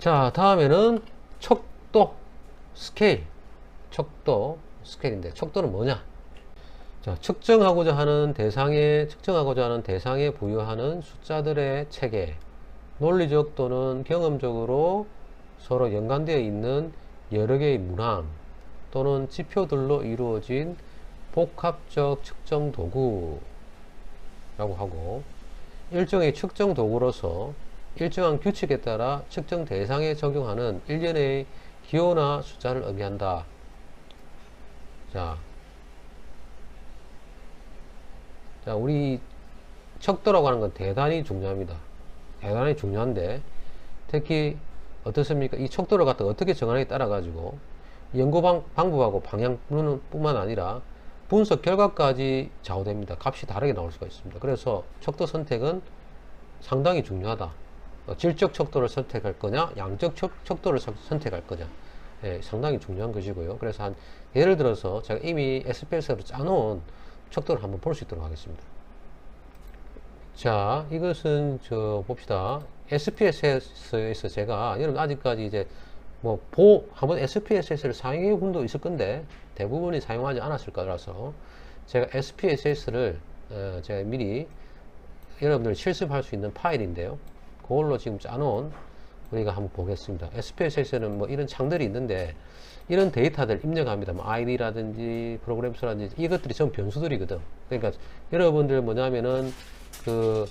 자, 다음에는 척도 스케일. 척도 스케일인데 척도는 뭐냐? 자, 측정하고자 하는 대상에 측정하고자 하는 대상에 부여하는 숫자들의 체계. 논리적 또는 경험적으로 서로 연관되어 있는 여러 개의 문항 또는 지표들로 이루어진 복합적 측정 도구라고 하고 일종의 측정 도구로서 일정한 규칙에 따라 측정 대상에 적용하는 일련의 기호나 숫자를 의미한다. 자, 자, 우리 척도라고 하는 건 대단히 중요합니다. 대단히 중요한데, 특히 어떻습니까? 이 척도를 갖다 어떻게 정하느냐에 따라 가지고 연구 방, 방법하고 방향뿐만 아니라 분석 결과까지 좌우됩니다. 값이 다르게 나올 수가 있습니다. 그래서 척도 선택은 상당히 중요하다. 어, 질적 척도를 선택할 거냐, 양적 척, 척도를 선- 선택할 거냐. 예, 상당히 중요한 것이고요. 그래서 한 예를 들어서 제가 이미 SPS로 짜놓은 척도를 한번 볼 수 있도록 하겠습니다. 자, 이것은 저 봅시다. SPSS에서 제가 여러분 아직까지 이제 뭐 보 한번 SPSS를 사용해 본 분도 있을 건데 대부분이 사용하지 않았을 거라서 제가 SPSS를 어, 제가 미리 여러분들 실습할 수 있는 파일인데요. 그걸로 지금 짜놓은 우리가 한번 보겠습니다. SPSS는 뭐 이런 창들이 있는데 이런 데이터들 입력합니다. 뭐 ID라든지 프로그램 수라든지 이것들이 전부 변수들이거든. 그러니까 여러분들 뭐냐면은 그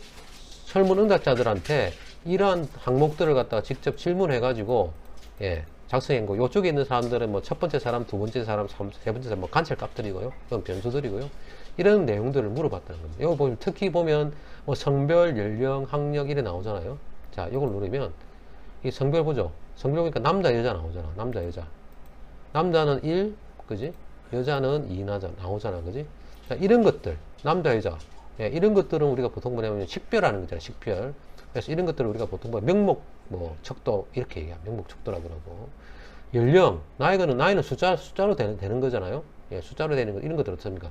설문 응답자들한테 이러한 항목들을 갖다가 직접 질문해 가지고 예, 작성한 거. 요쪽에 있는 사람들은 뭐 첫 번째 사람, 두 번째 사람, 삼- 세 번째 사람 뭐 관찰 값들이고요. 그건 변수들이고요. 이런 내용들을 물어봤다는 겁니다. 이거 보면 특히 보면 뭐 성별, 연령, 학력 이래 나오잖아요. 자, 이걸 누르면 이 성별 보죠. 성별 보니까 남자, 여자 나오잖아. 남자, 여자. 남자는 1, 그지? 여자는 2 나자, 나오잖아, 그지? 자, 이런 것들, 남자, 여자. 예, 이런 것들은 우리가 보통 뭐냐면 식별하는 거잖아, 식별. 그래서 이런 것들을 우리가 보통 뭐 명목, 뭐, 척도, 이렇게 얘기해요. 명목 척도라고 그러고. 연령, 나이가는, 나이는 숫자, 숫자로 되는, 되는 거잖아요. 예, 숫자로 되는 거, 이런 것들 어떻습니까?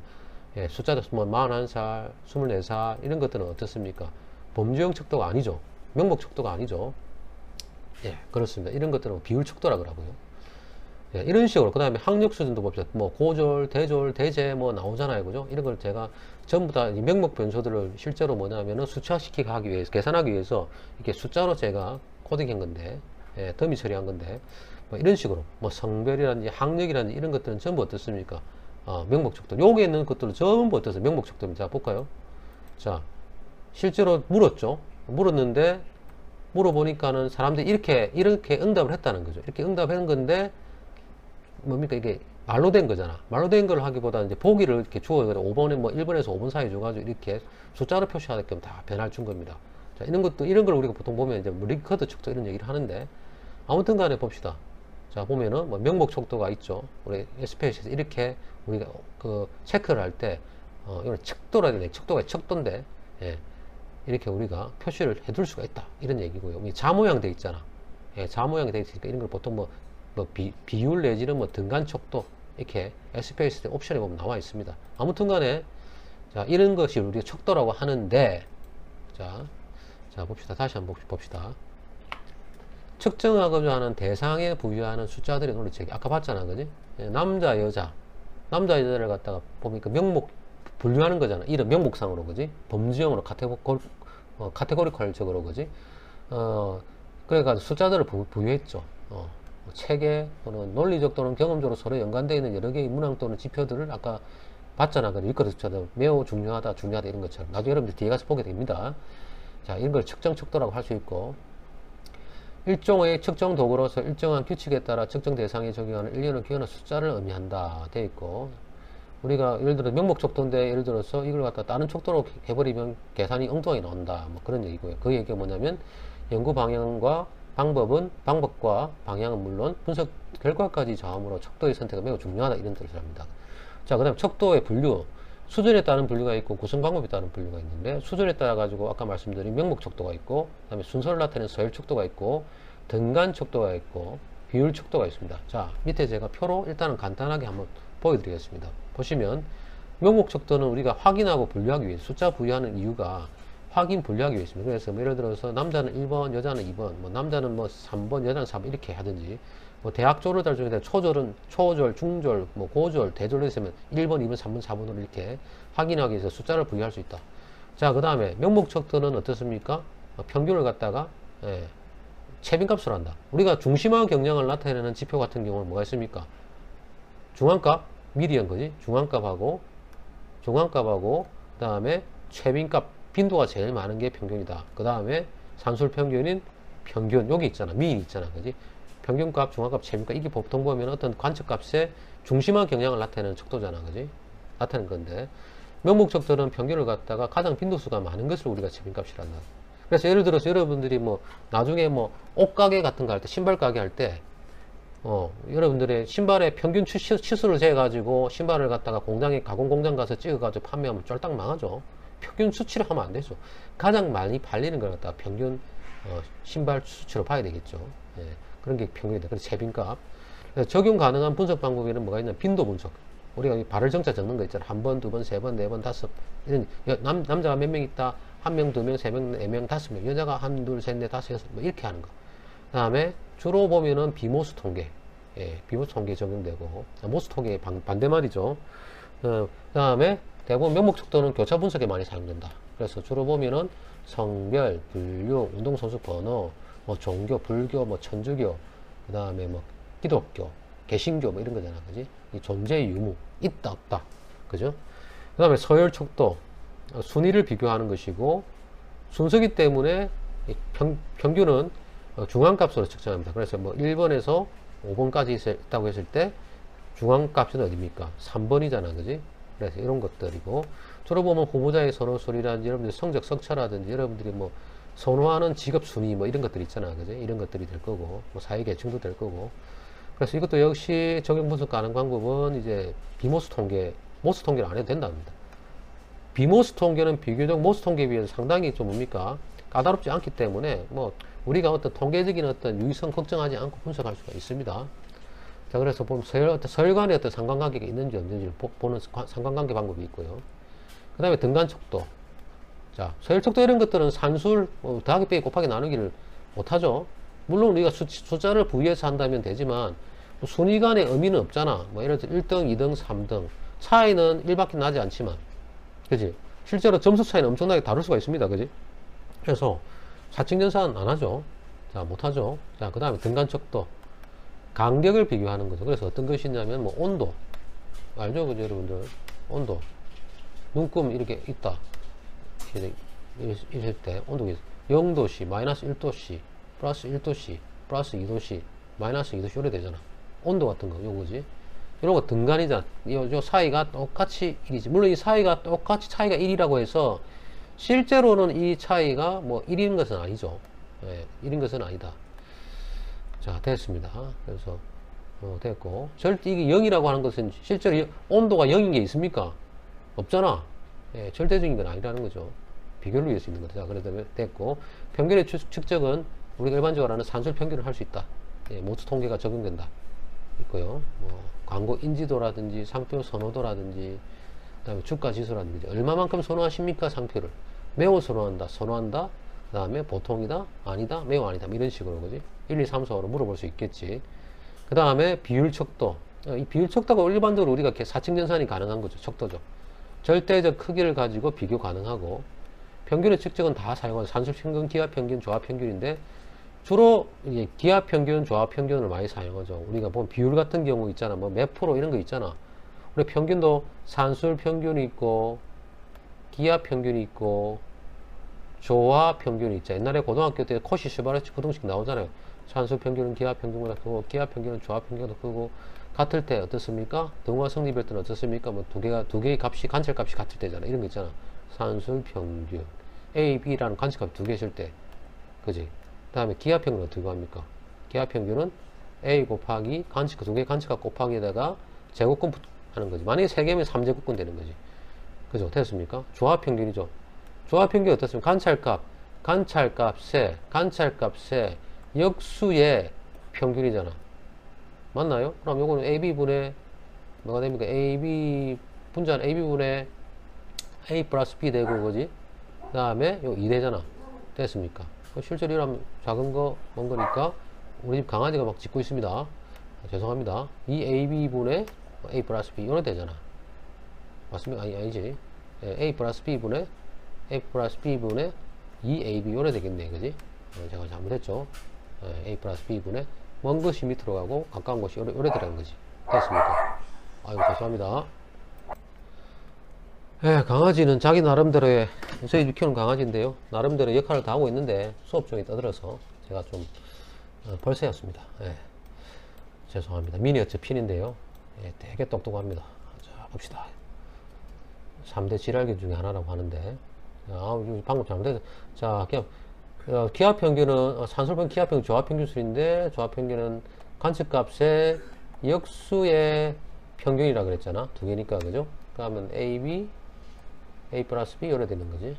예, 숫자도 뭐, 41살, 24살, 이런 것들은 어떻습니까? 범죄형 척도가 아니죠. 명목 척도가 아니죠. 예, 그렇습니다. 이런 것들은 비율 척도라 그러고요. 예, 이런 식으로 그 다음에 학력 수준도 봅시다. 뭐 고졸, 대졸, 대제 뭐 나오잖아요, 그죠? 이런 걸 제가 전부 다 이 명목 변수들을 실제로 뭐냐면은 수치화시키기 위해서 계산하기 위해서 이렇게 숫자로 제가 코딩한 건데, 예, 더미 처리한 건데, 뭐 이런 식으로 뭐 성별이라든지 학력이라든지 이런 것들은 전부 어떻습니까? 어, 명목 척도. 여기에 있는 것들은 전부 어떠세요? 명목 척도입니다. 자, 볼까요? 자, 실제로 물었죠. 물었는데 물어보니까는 사람들이 이렇게 이렇게 응답을 했다는 거죠. 이렇게 응답한 건데 뭡니까 이게 말로 된 거잖아. 말로 된 걸 하기보다 이제 보기를 이렇게 주어 5번에 뭐 1번에서 5번 사이 줘가지고 이렇게 숫자로 표시하게끔 다 변화를 준 겁니다. 자, 이런 것도 이런 걸 우리가 보통 보면 이제 뭐 리커드 척도 이런 얘기를 하는데 아무튼 간에 봅시다. 자, 보면은 뭐 명목 척도가 있죠. 우리 SPS에서 이렇게 우리가 그 체크를 할때 어, 이건 척도라 해야 돼. 척도가 척도인데 예. 이렇게 우리가 표시를 해둘 수가 있다. 이런 얘기고요. 이 자모양 돼 있잖아. 예, 자 모양이 돼 있으니까 이런 걸 보통 뭐, 뭐 비, 비율 내지는 뭐 등간 척도 이렇게 SPS 옵션에 보면 나와 있습니다. 아무튼 간에 자, 이런 것이 우리가 척도라고 하는데 자, 자 봅시다. 다시 한번 봅시다. 측정하고자 하는 대상에 부여하는 숫자들의 논리체계. 아까 봤잖아, 그지? 예, 남자, 여자. 남자, 여자를 갖다가 보니까 명목, 분류하는 거잖아. 이런 명목상으로, 그지? 범죄형으로 카테고리, 어, 카테고리컬적으로, 그지? 어, 그래가지고 숫자들을 부, 부여했죠. 어, 뭐 체계 또는 논리적 또는 경험적으로 서로 연관되어 있는 여러 개의 문항 또는 지표들을 아까 봤잖아. 그 일거리 숫자들 매우 중요하다, 중요하다 이런 것처럼. 나중에 여러분들 뒤에 가서 보게 됩니다. 자, 이런 걸 측정 척도라고 할 수 있고, 일종의 측정 도구로서 일정한 규칙에 따라 측정 대상에 적용하는 일련의 기호나 숫자를 의미한다. 돼 있고, 우리가 예를 들어 명목 척도인데 예를 들어서 이걸 갖다 다른 척도로 해버리면 계산이 엉뚱하게 나온다. 뭐 그런 얘기고요. 그 얘기가 뭐냐면 연구 방향과 방법은 방법과 방향은 물론 분석 결과까지 좌우로 척도의 선택은 매우 중요하다 이런 뜻을 합니다. 자, 그 다음 척도의 분류. 수준에 따른 분류가 있고 구성 방법에 따른 분류가 있는데 수준에 따라 가지고 아까 말씀드린 명목 척도가 있고 그 다음에 순서를 나타내는 서열 척도가 있고 등간 척도가 있고 비율 척도가 있습니다. 자, 밑에 제가 표로 일단은 간단하게 한번 보여드리겠습니다. 보시면 명목 척도는 우리가 확인하고 분류하기 위해 숫자 부여하는 이유가 확인 분류하기 위해서입니다. 그래서 뭐 예를 들어서 남자는 1번, 여자는 2번, 뭐 남자는 뭐 3번, 여자는 4번 이렇게 하든지 뭐 대학조를 달 중에 초절은 초절, 중절, 뭐 고절, 대절로 있으면 1번, 2번, 3번, 4번으로 이렇게 확인하기 위해서 숫자를 분류할 수 있다. 자, 그 다음에 명목 척도는 어떻습니까? 어, 평균을 갖다가 예, 채빈값을 한다. 우리가 중심화 경량을 나타내는 지표 같은 경우는 뭐가 있습니까? 중앙값, 미리 한 거지. 중앙값하고 중앙값하고 그 다음에 최빈값 빈도가 제일 많은 게 평균이다. 그 다음에 산술 평균인 평균 여기 있잖아. 미인 있잖아. 그지? 평균값, 중앙값, 최빈값 이게 보통 보면 어떤 관측값의 중심화 경량을 나타내는 척도잖아. 그지? 나타내는 건데 명목적들은 평균을 갖다가 가장 빈도수가 많은 것을 우리가 최빈값이라 한다. 그래서 예를 들어서 여러분들이 뭐 나중에 뭐 옷가게 같은 거 할 때 신발 가게 할 때 어, 여러분들의 신발의 평균 치, 치수를 재가지고 신발을 갖다가 공장에 가공 공장 가서 찍어가지고 판매하면 쫄딱 망하죠. 평균 수치를 하면 안 되죠. 가장 많이 팔리는 걸 갖다가 평균 어, 신발 수치로 봐야 되겠죠. 예, 그런 게 평균이다. 그래서 세빈값. 적용 가능한 분석 방법에는 뭐가 있냐? 빈도 분석. 우리가 이 발을 정자 적는 거 있잖아. 한 번, 두 번, 세 번, 네 번, 다섯. 이런 여- 남, 남자가 몇 명 있다. 한 명, 두 명, 세 명, 네 명, 다섯 명. 여자가 한, 둘, 셋, 넷, 다섯, 여섯. 뭐 이렇게 하는 거. 그 다음에 주로 보면은 비모수 통계. 예, 비모수 통계 적용되고. 모수 통계의 반, 반대말이죠. 어, 그 다음에 대부분 명목척도는 교차 분석에 많이 사용된다. 그래서 주로 보면은 성별, 분류, 운동선수 번호, 뭐 종교, 불교, 뭐 천주교, 그 다음에 뭐 기독교, 개신교 뭐 이런 거잖아. 그지? 이 존재 유무, 있다, 없다. 그죠? 그 다음에 서열 척도, 어, 순위를 비교하는 것이고, 순서기 때문에 이 평, 평균은 어, 중앙값으로 측정합니다. 그래서 뭐 1번에서 5번까지 있다고 했을 때 중앙값은 어디입니까? 3번이잖아. 그지? 그래서 이런 것들이고 주로 보면 후보자의 선호술이라든지 여러분들 성적 성차라든지 여러분들이 뭐 선호하는 직업 순위 뭐 이런 것들 있잖아. 그지? 이런 것들이 될 거고 뭐 사회 계층도 될 거고 그래서 이것도 역시 적용 분석 가능 방법은 이제 비모스 통계, 모스 통계를 안 해도 된답니다. 비모스 통계는 비교적 모스 통계에 비해서 상당히 좀 뭡니까? 까다롭지 않기 때문에 뭐 우리가 어떤 통계적인 어떤 유의성 걱정하지 않고 분석할 수가 있습니다. 자, 그래서 보면 서열, 어떤 서열 간의 어떤 상관관계가 있는지 없는지를 보, 는 상관관계 방법이 있고요. 그 다음에 등간 척도. 자, 서열 척도 이런 것들은 산술, 뭐 더하기 빼기 곱하기 나누기를 못하죠. 물론 우리가 수, 숫자를 부위해서 한다면 되지만 뭐 순위 간의 의미는 없잖아. 뭐 예를 들어 1등, 2등, 3등. 차이는 1밖에 나지 않지만. 그지? 실제로 점수 차이는 엄청나게 다를 수가 있습니다. 그지? 그래서 사칭전산 안 하죠. 자, 못 하죠. 자, 그 다음에 등간 척도. 간격을 비교하는 거죠. 그래서 어떤 것이 있냐면, 뭐, 온도. 알죠? 그죠, 여러분들? 온도. 눈금 이렇게 있다. 있을 때, 온도가 0도씨, 마이너스 1도씨, 플러스 1도씨, 플러스 2도씨, 마이너스 2도씨, 이래 되잖아. 온도 같은 거, 요거지. 이런 거 등간이잖아. 요, 요 사이가 똑같이 1이지. 물론 이 사이가 똑같이 차이가 1이라고 해서, 실제로는 이 차이가 뭐 1인 것은 아니죠. 예, 1인 것은 아니다. 자, 됐습니다. 그래서, 어, 됐고. 절대 이게 0이라고 하는 것은 실제로 여- 온도가 0인 게 있습니까? 없잖아. 예, 절대적인 건 아니라는 거죠. 비교를 위해서 있는 거죠. 자, 그래도 됐고. 평균의 추- 측정은 우리가 일반적으로 하는 산술 평균을 할 수 있다. 예, 모두 통계가 적용된다. 있고요. 뭐, 광고 인지도라든지 상표 선호도라든지 그 다음에 주가 지수라든지 얼마만큼 선호하십니까 상표를? 매우 선호한다. 선호한다. 그 다음에 보통이다. 아니다. 매우 아니다. 뭐 이런 식으로 그지? 1, 2, 3, 4로 물어볼 수 있겠지. 그 다음에 비율 척도. 어, 이 비율 척도가 일반적으로 우리가 이렇게 사칭전산이 가능한 거죠. 척도죠. 절대적 크기를 가지고 비교 가능하고 평균의 측정은 다 사용하는 산술 평균 기하 평균 조합 평균인데 주로 이제 기하 평균, 조합 평균을 많이 사용하죠. 우리가 보면 비율 같은 경우 있잖아. 뭐 몇 프로 이런 거 있잖아. 우리 평균도 산술 평균이 있고 기하 평균이 있고 조합 평균이 있죠. 옛날에 고등학교 때 코시 슈바르치 부등식 나오잖아요. 산술 평균은 기하 평균보다 크고 기하 평균은 조합 평균보다 크고 같을 때 어떻습니까? 등화 성립할 때는 어떻습니까? 뭐 두 개가 두 개의 값이 관찰 값이 같을 때잖아. 이런 거 있잖아. 산술 평균 A, B라는 관찰 값이 두개 있을 때, 그지? 그 다음에 기하 평균은 어떻게 합니까? 기하 평균은 A 곱하기 간치값, 두 개의 간치값 곱하기에다가 제곱근 하는 거지. 만약에 세 개면 3제곱근 되는 거지. 그죠? 됐습니까? 조합평균이죠. 조합평균 어떻습니까? 관찰값, 관찰값에, 관찰값에 역수의 평균이잖아. 맞나요? 그럼 요거는 AB분의 뭐가 됩니까? AB 분자는 AB분의 A 플러스 B 되고 그지? 그 다음에 요 2대잖아. 됐습니까? 어, 실제로 이러면 작은 거, 먼 거니까 우리 집 강아지가 막 짖고 있습니다. 아, 죄송합니다. 이 AB분의 A 플러스 B 이런 되잖아. 맞습니까? 아니, 아니지. 예, A 플러스 B분의 A 플러스 B분의 2AB 요래 되겠네. 그지? 어, 제가 잘못했죠. 예, A 플러스 B분의 먼 것이 밑으로 가고 가까운 것이 요래, 요래 들어간 거지. 됐습니까? 아이고, 죄송합니다. 예, 강아지는 자기 나름대로의 저희 집 키우는 강아지인데요. 나름대로 역할을 다 하고 있는데 수업 중에 떠들어서 제가 좀 어, 벌새였습니다. 예. 죄송합니다. 미니어처 핀인데요. 예, 되게 똑똑합니다. 자, 봅시다. 3대 지랄기 중에 하나라고 하는데 아, 방금 잘못했어. 자, 기압, 어, 기압 평균은 어, 산술평 기압 평균 조합 평균술인데 조합 평균은 관측 값의 역수의 평균이라 그랬잖아. 두 개니까 그죠? 그러면 A, B, A 플러스 B 요래 되는 거지.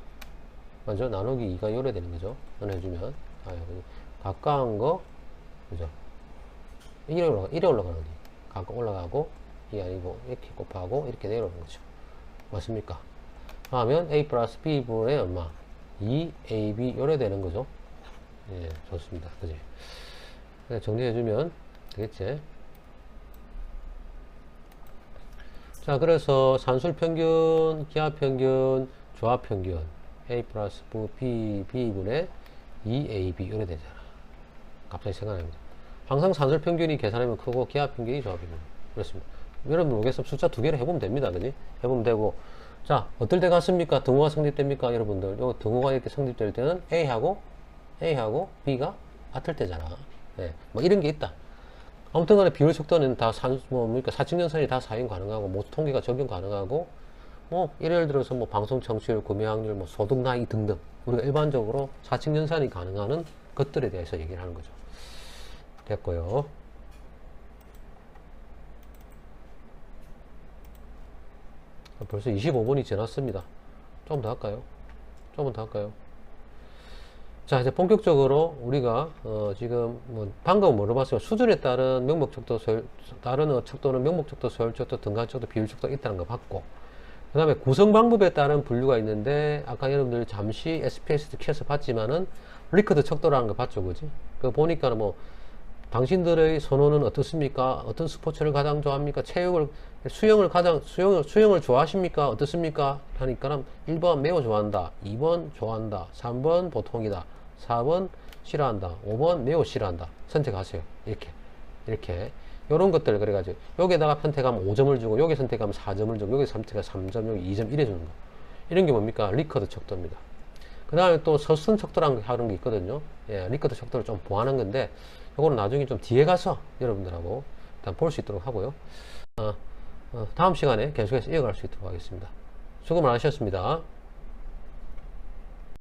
먼저 나누기 2가 요래 되는 거죠. 은 해주면 아, 여기 가까운 거 그죠? 이래 올라가 이래 올라가는 거지. 가까 올라가고 이 아니고 이렇게 곱하고 이렇게 내려오는 거죠. 맞습니까? 하면 A 플러스 B 분의 얼마? 2AB 요래 되는 거죠. 예, 좋습니다. 그지? 그래, 정리해 주면 되겠지? 자, 그래서 산술 평균, 기압 평균, 조합 평균 A 플러스 B, B분의 2AB 이래 되잖아. 갑자기 생각납니다. 항상 산술 평균이 계산하면 크고 기압 평균이 조합 평균. 그렇습니다. 여러분 모르겠으면 숫자 두 개를 해보면 됩니다. 그지? 해보면 되고. 자, 어떨 때 같습니까? 등호가 성립됩니까? 여러분들. 요 등호가 이렇게 성립될 때는 A하고 A하고 B가 같을 때잖아. 예. 뭐 이런 게 있다. 아무튼 간에 비율 척도는 다 산, 뭐, 뭡니까? 사칙연산이 다 사용 가능하고, 뭐, 통계가 적용 가능하고, 뭐, 예를 들어서 뭐, 방송 청취율, 구매 확률, 뭐, 소득 나이 등등. 우리가 일반적으로 사칙연산이 가능한 것들에 대해서 얘기를 하는 거죠. 됐고요. 벌써 25분이 지났습니다. 조금 더 할까요? 조금 더 할까요? 자, 이제 본격적으로 우리가 어, 지금 뭐 방금 물어봤어요. 수준에 따른 명목척도 소열, 다른 어, 척도는 명목척도, 소열척도, 등간척도, 비율척도 있다는 거 봤고, 그 다음에 구성 방법에 따른 분류가 있는데 아까 여러분들 잠시 SPS도 키워서 봤지만은 리커드 척도라는 거 봤죠, 그지? 그 보니까는 뭐 당신들의 선호는 어떻습니까? 어떤 스포츠를 가장 좋아합니까? 체육을 수영을 가장 수영을 수영을 좋아하십니까? 어떻습니까? 하니까는 1번 매우 좋아한다. 2번 좋아한다. 3번 보통이다. 4번 싫어한다. 5번 매우 싫어한다. 선택하세요. 이렇게. 이렇게. 요런 것들 그래 가지고 여기에다가 선택하면 5점을 주고 여기 선택하면 4점을 주고 여기 선택하면 3점 여기 2점 이래 주는 거. 이런 게 뭡니까? 리커드 척도입니다. 그 다음에 또 서슨 척도라는 거 하는 게 있거든요. 예, 리커드 척도를 좀 보완한 건데 요거는 나중에 좀 뒤에 가서 여러분들하고 일단 볼 수 있도록 하고요. 어, 어, 다음 시간에 계속해서 이어갈 수 있도록 하겠습니다. 수고 많으셨습니다.